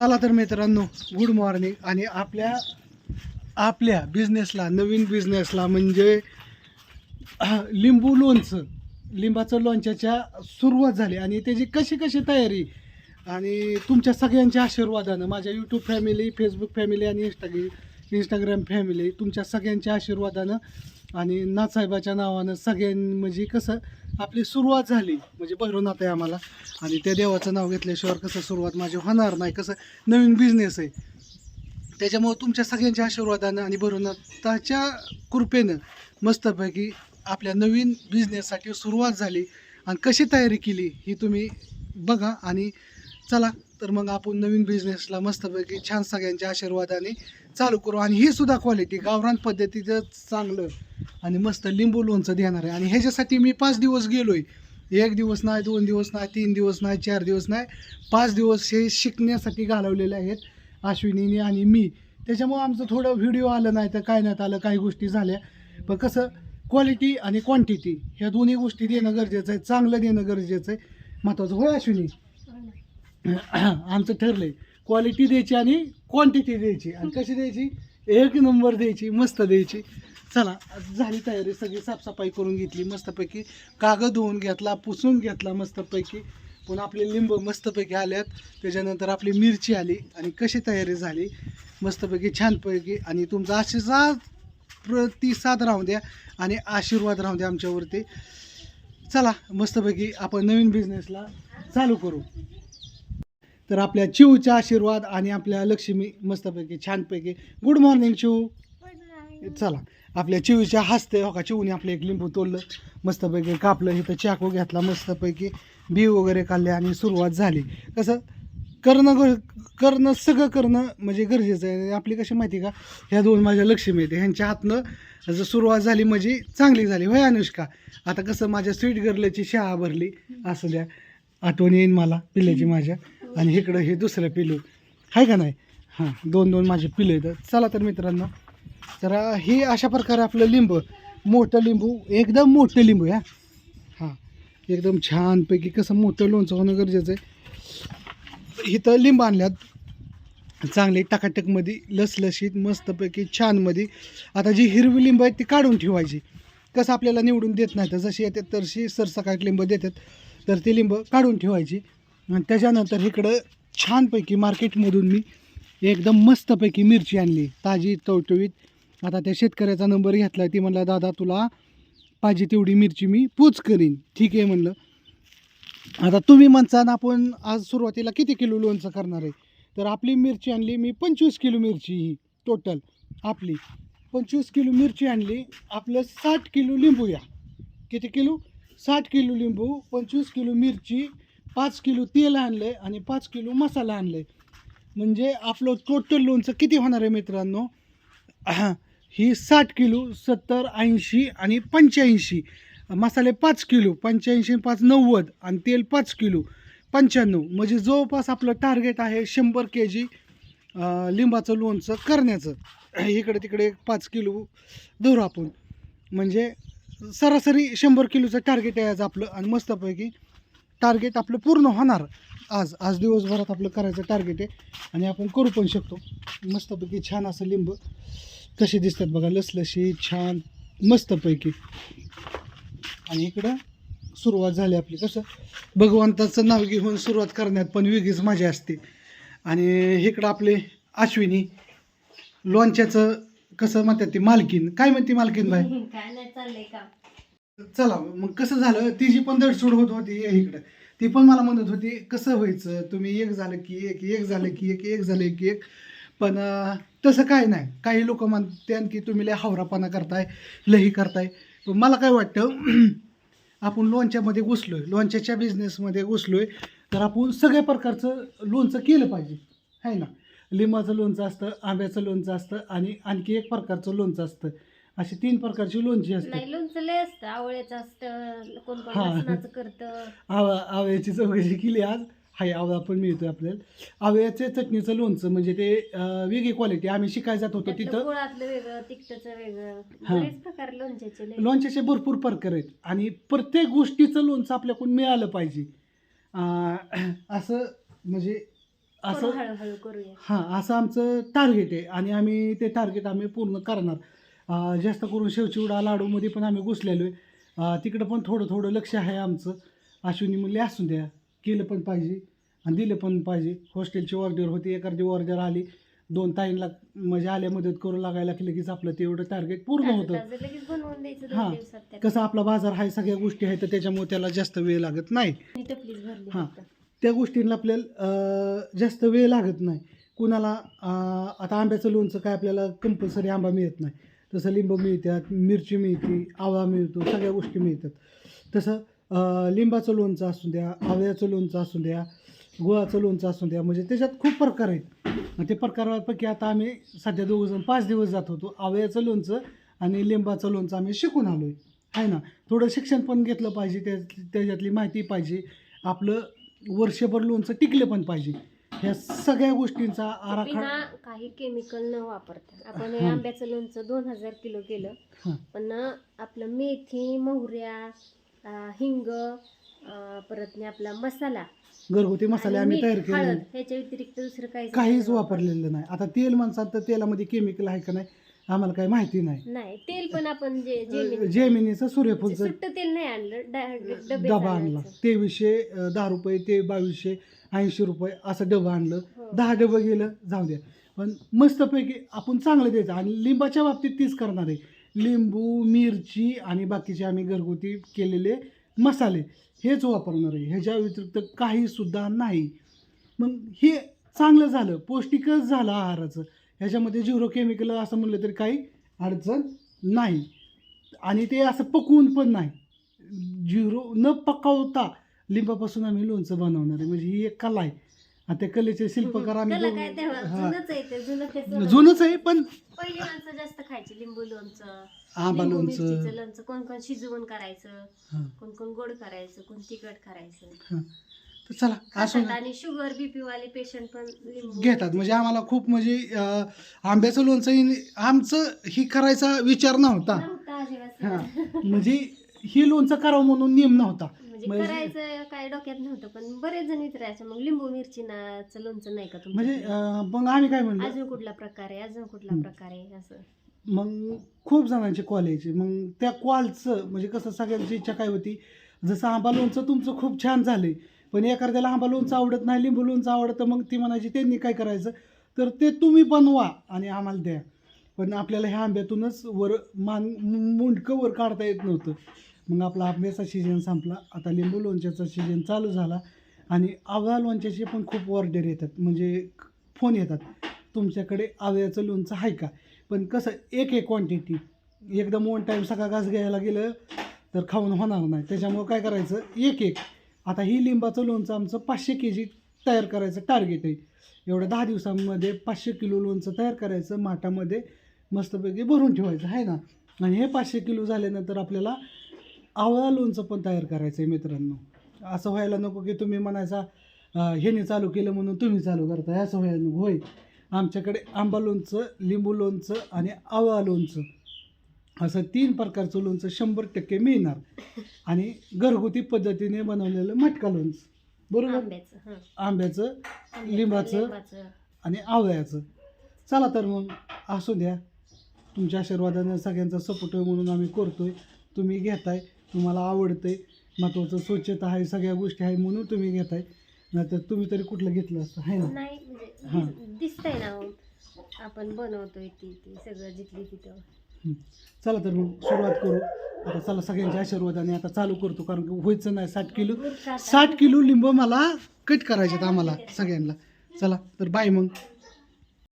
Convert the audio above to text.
चला तर मित्रांनो गुड मॉर्निंग आणि आपल्या आपल्या बिझनेसला नवीन बिझनेसला म्हणजे लिंबू लोणचं लिंबाचं लोणच्याच्या सुरुवात झाली. आणि त्याची कशी कशी तयारी? आणि तुमच्या सगळ्यांच्या आशीर्वादानं माझ्या यूट्यूब फॅमिली फेसबुक फॅमिली आणि इंस्टाग्री इंस्टाग्राम फॅमिली तुमच्या सगळ्यांच्या आशीर्वादानं आणि नाथसाहेबाच्या नावानं सगळ्यां म्हणजे कसं आपली सुरुवात झाली म्हणजे भैरवनाथ आहे आम्हाला. आणि त्या देवाचं नाव घेतल्याशिवाय कसं सुरुवात माझी होणार नाही कसं नवीन बिझनेस आहे. त्याच्यामुळं तुमच्या सगळ्यांच्या आशीर्वादानं आणि भैरवनाथाच्या कृपेनं मस्तपैकी आपल्या नवीन बिझनेससाठी सुरुवात झाली आणि कशी तयारी केली ही तुम्ही बघा आणि चला तर मग आपण नवीन बिझनेसला मस्तपैकी छान सगळ्यांच्या आशीर्वादाने चालू करू. आणि ही सुद्धा क्वालिटी गावरान पद्धतीचं चांगलं आणि मस्त लिंबू लोणचं देणार आहे. आणि ह्याच्यासाठी मी पाच दिवस गेलो आहे एक दिवस नाही दोन दिवस नाही तीन दिवस नाही चार दिवस नाही. पाच दिवस हे शिकण्यासाठी घालवलेले आहेत अश्विनीने आणि मी. त्याच्यामुळं आमचं थोडं व्हिडिओ आलं नाही तर काय नाही आलं काही गोष्टी झाल्या. पण कसं क्वालिटी आणि क्वांटिटी ह्या दोन्ही गोष्टी देणं गरजेचं आहे. चांगलं देणं गरजेचं आहे. महत्त्वाचं होय अश्विनी? आमचं ठरलंय. क्वालिटी द्यायची आणि क्वांटिटी द्यायची. आणि कशी द्यायची? एक नंबर द्यायची मस्त द्यायची. चला झाली तयारी. सगळी साफसफाई करून घेतली मस्तपैकी कागद धुवून घेतला पुसून घेतला मस्तपैकी. पुन्हा आपले लिंब मस्तपैकी आल्यात. त्याच्यानंतर आपली मिरची आली आणि कशी तयारी झाली? मस्तपैकी छानपैकी. आणि तुमचा आशीर्वाद प्रतिसाद राहू द्या आणि आशीर्वाद राहू द्या आमच्यावरती. चला मस्तपैकी आपण नवीन बिझनेसला चालू करू. तर आपल्या चिवचा आशीर्वाद आणि आपल्या लक्ष्मी मस्तपैकी छानपैकी. गुड मॉर्निंग चिव चला. आपल्या चिवीच्या हसते हो का चिवने आपलं एक लिंबू तोडलं मस्तपैकी कापलं इथं चाकू घेतला मस्तपैकी बी वगैरे काढले आणि सुरुवात झाली. कसं करणं गर करणं सगळं करणं म्हणजे गरजेचं आहे. आपली कशी माहिती का? ह्या दोन माझ्या लक्ष्मी आहेत. ह्यांच्या हातनं जर सुरुवात झाली म्हणजे चांगली झाली. होय अनुष्का? आता कसं माझ्या स्वीट गर्लची शाळा भरली. असू द्या. आठवण येईन मला पिल्याची माझ्या. आणि इकडं हे दुसरं पिलू. आहे का नाही? हां दोन दोन माझे पिलं आहेत. चला तर मित्रांनो तर हे अशा प्रकारे आपलं लिंब मोठं लिंबू एकदम मोठं लिंबू या हां एकदम छानपैकी कसं मोठं लोणचं होणं गरजेचं आहे. इथं लिंब आणल्यात. चांगले टकाटकमध्ये लसलशीत मस्तपैकी छानमध्ये. आता जी हिरवी लिंब आहेत ती काढून ठेवायची. कसं आपल्याला निवडून देत नाही तर जशी येतात तशी सरसकाट लिंब देतात. तर ती लिंब काढून ठेवायची. आणि त्याच्यानंतर इकडं छानपैकी मार्केटमधून मी एकदम मस्तपैकी मिरची आणली ताजी टवटवीत आता त्या शेतकऱ्याचा नंबर घेतला ती म्हणला दादा तुला पाहिजे तेवढी मिरची मी पूच करीन. ठीक आहे म्हणलं. आता तुम्ही म्हणसान आपण आज सुरुवातीला किती किलो लोणचं करणार आहे? तर आपली मिरची आणली मी पंचवीस किलो मिरची ही टोटल आपली पंचवीस किलो मिरची आणली आपलं साठ किलो लिंबू या. किती किलो? साठ किलो लिंबू पंचवीस किलो मिरची पाच किलो तेल आणलं आहे आणि पाच किलो मसाला आणलं आहे म्हणजे आपलं टोटल लोणचं किती होणार आहे मित्रांनो? ही साठ किलो सत्तर ऐंशी आणि पंच्याऐंशी. मसाले पाच किलो पंच्याऐंशी पाच नव्वद आणि तेल पाच किलो पंच्याण्णव. म्हणजे जवळपास आपलं टार्गेट आहे शंभर के जी लिंबाचं लोणचं करण्याचं. इकडे तिकडे पाच किलो धरू आपण. म्हणजे सरासरी शंभर किलोचं टार्गेट आहे आज आपलं आणि मस्तपैकी टार्गेट आपलं पूर्ण होणार. आज आज दिवसभरात आपलं करायचं टार्गेट आहे. आणि आपण करू पण शकतो. मस्तपैकी छान असं लिंब कसे दिसतात बघा. लसलशी छान मस्तपैकी. आणि इकडं सुरुवात झाली आपली. कसं? भगवंताचं नाव घेऊन सुरुवात करण्यात पण वेगळीच मजा असते. आणि इकडं आपले अश्विनी लोणच्याचं कसं म्हणतात ते मालकीन. काय म्हणते मालकीन भाई चला मग कसं झालं? तिची पण दडसूड होत होती इकडं. ती पण मला म्हणत होती कसं व्हायचं? तुम्ही एक झालं की एक एक झालं की एक एक झालं की एक. पण तसं काय नाही. काही लोक म्हणते की तुम्ही लय हावरापणा करताय लही करताय. पण मला काय वाटतं आपण लोणच्यामध्ये घुसलोय लोणच्याच्या बिझनेसमध्ये घुसलोय तर आपण सगळ्या प्रकारचं लोणचं केलं पाहिजे. आहे ना? लिंबाचं लोणचं असतं आंब्याचं लोणचं असतं आणि आणखी एक प्रकारचं लोणचं असतं. अशी तीन प्रकारची लोणची असतात नाही लोणचं लय असतं आवळ्याचं असतं कोण कोण हा. लसणाचं करतं. आवा आवळ्याची चौकशी केली आज हाय आवळा पण मिळतो आपल्याला. आवळ्याचे चटणीचं लोणचं म्हणजे ते अं, वेगळी क्वालिटी आम्ही शिकायला जात होतो त्यातलं तिथं. गुळातलं वेगळं तिखटाचं वेगळं. हा. बरेच प्रकार लोणच्याचे लय. लोणच्याचे भरपूर प्रकार आहेत. आणि प्रत्येक गोष्टीचं लोणचं आपल्याकडून मिळालं पाहिजे. अं, असं म्हणजे करू असं हळूहळू करूया. हां असं आमचं टार्गेट आहे. आणि आम्ही ते टार्गेट आम्ही पूर्ण करणार. जास्त करून शेवचिवडा लाडूमध्ये पण आम्ही घुसलेलो आहे तिकडं पण थोडं थोडं लक्ष आहे आमचं. अश्विनी म्हणले असू द्या केलं पण पाहिजे आणि दिलं पण पाहिजे. हॉस्टेलची ऑर्डर होती एखादी ऑर्डर आली दोन ताईंना म्हणजे आल्या मदत करू लागायला की लगेच आपलं तेवढं टार्गेट पूर्ण होतं. हां. कसं आपला बाजार आहे सगळ्या गोष्टी आहेत तर त्याच्यामुळे त्याला जास्त वेळ लागत नाही. हां. त्या गोष्टींना आपल्याला जास्त वेळ लागत नाही. कुणाला आता आंब्याचं लोणचं काय आपल्याला कंपल्सरी आंबा मिळत नाही. तसं लिंबू मिळतात मिरची मिळते आवळा मिळतो सगळ्या गोष्टी मिळतात. तसं लिंबाचं लोणचं असू द्या आवळ्याचं लोणचं असू द्या गुळाचं लोणचं असू द्या म्हणजे त्याच्यात खूप प्रकार आहेत. ते प्रकारापैकी आता आम्ही सध्या दोघंजण पाच दिवस जात होतो. आवळ्याचं लोणचं आणि लिंबाचं लोणचं आम्ही शिकून आलो आहे आहे ना? थोडं शिक्षण पण घेतलं पाहिजे त्या त्याच्यातली माहिती पाहिजे. आपलं वर्षभर लोणचं टिकलं पण पाहिजे. ह्या सगळ्या गोष्टींचा आराखडा बिना काही केमिकल न वापरता. आपण हे. आंब्याचं लोणचं दोन हजार किलो केलं. हां. पण आपलं मेथी मोहऱ्या अं, हिंग अं, परत ने आपला मसाला घरगुती मसाले आणि आम्ही मीठ, तयार केले ह्याच्या व्यतिरिक्त दुसरं काहीच काहीच नाही वापरलेलं नाही. आता तेल माणसात तर तेलामध्ये केमिकल आहे का नाही आम्हाला काही माहिती नाही. नाही तेल पण आपण जे जेमिनीचं सूर्यफूलचं सुट्ट तेल नाही आणलं डा- डबे डबा आणला. तेवीसशे अं, दहा रुपये ते बावीसशे ऐंशी रुपये असं डबं आणलं. हो. दहा डबं गेलं जाऊ द्या. पण मस्तपैकी आपण चांगलं द्यायचं आणि लिंबाच्या बाबतीत तीच करणार आहे. लिंबू मिरची आणि बाकीचे आम्ही घरगुती केलेले मसाले हेच वापरणार आहे. ह्याच्या व्यतिरिक्त काही सुद्धा नाही. मग हे चांगलं झालं. पौष्टिकच झालं आहाराचं. ह्याच्यामध्ये झिरो केमिकल असं म्हणलं तरी काही अडचण नाही. आणि ते असं पकवून पण नाही. झिरो न पकवता लिंबापासून आम्ही लोणचं बनवणार आहे. म्हणजे ही एक कला आहे. आणि त्या कलेचे शिल्पकार आम्ही त्याला काय तेव्हा? दोघं- हा. जुनंच आहे ते जुनं त्याचं जुनंच आहे पण पहिली माणसं जास्त खायची लिंबू लोणचं आंबा लिंबू लोणचं. मिरचीचं लोणचं. कोण कोण शिजवून करायचं हां. कोण कोण गोड करायचं कोण तिखट करायचं. हां. तर चला असं खातात आणि शुगर बीपी वाले पेशंट पण लिंबू घेतात. म्हणजे आम्हाला खूप म्हणजे अं, आंब्याचं लोणचं आमचं ही करायचा विचार नव्हता. नव्हता अजिबात. हां. म्हणजे ही लोणचं करावं म्हणून नियम नव्हता. म्हणजे म्हणजे- करायचं काय डोक्यात नव्हतं पण बरेच जण विचारायचं मग लिंबू मिरची नाचं लोणचं नाही का म्हणजे तुमचं अं, मग आम्ही काय म्हणलं? अजून कुठला प्रकार आहे? अजून कुठला हम्म. प्रकार आहे? असं. मग खूप जणांचे कॉल यायचे. मग त्या कॉलचं म्हणजे कसं सगळ्यांची इच्छा काय होती? जसं आंबा लोणचं तुमचं खूप छान झाले पण एखाद्याला आंबा लोणचं आवडत नाही लिंबू लोणचं आवडतं मग ती म्हणायची त्यांनी काय करायचं? तर ते तुम्ही बनवा आणि आम्हाला द्या. पण आपल्याला ह्या आंब्यातूनच वर मान मुंडकं वर काढता येत नव्हतं. मग आपला आंब्याचा सीजन संपला. आता लिंबू लोणच्याचा सीजन चालू झाला. आणि आवळा लोणच्याचे पण खूप ऑर्डर येतात. म्हणजे फोन येतात. तुमच्याकडे आवळ्याचं लोणचं आहे का? पण कसं एक एक क्वांटिटी एकदम वन टाईम सकाळ घास घ्यायला गेलं तर खाऊन होणार नाही. त्याच्यामुळं काय करायचं? एक एक. आता ही लिंबाचं लोणचं आमचं पाचशे के जी तयार करायचं टार्गेट आहे. एवढ्या दहा दिवसांमध्ये पाचशे किलो लोणचं तयार करायचं. माठामध्ये मस्तपैकी भरून ठेवायचं. आहे ना? आणि हे पाचशे किलो झाल्यानंतर आपल्याला आवळा लोणचं पण तयार करायचं आहे मित्रांनो. असं व्हायला नको की तुम्ही म्हणायचा ह्याने चालू केलं म्हणून तुम्ही चालू करताय असं व्हायला नको. होय. आमच्याकडे आंबा लोणचं लिंबू लोणचं आणि आवळा लोणचं असं तीन प्रकारचं लोणचं शंभर टक्के मिळणार. आणि घरगुती पद्धतीने बनवलेलं मटका लोणचं. बरोबर? आंब्याचं लिंबाचं. आणि आवळ्याचं. चला तर मग असू द्या. तुमच्या आशीर्वादानं सगळ्यांचा सपोर्ट म्हणून आम्ही करतोय. तुम्ही घेताय. तुम्हाला आवडतंय महत्त्वाचं स्वच्छता आहे सगळ्या गोष्टी आहे म्हणून तुम्ही घेताय नाहीतर तुम्ही तरी कुठलं घेतलं असतं आहे ना नाही म्हणजे हां. दिस- दिसतंय ना हो. आपण बनवतोय ती ती सगळं जिथली तिथं हं. चला तर मग सुरुवात करू आता चला सगळ्यांच्या आशीर्वादाने आता चालू करतो कारण की व्हायचं नाही साठ किलो साठ किलो लिंब मला कट करायचे आम्हाला सगळ्यांना चला तर बाय मग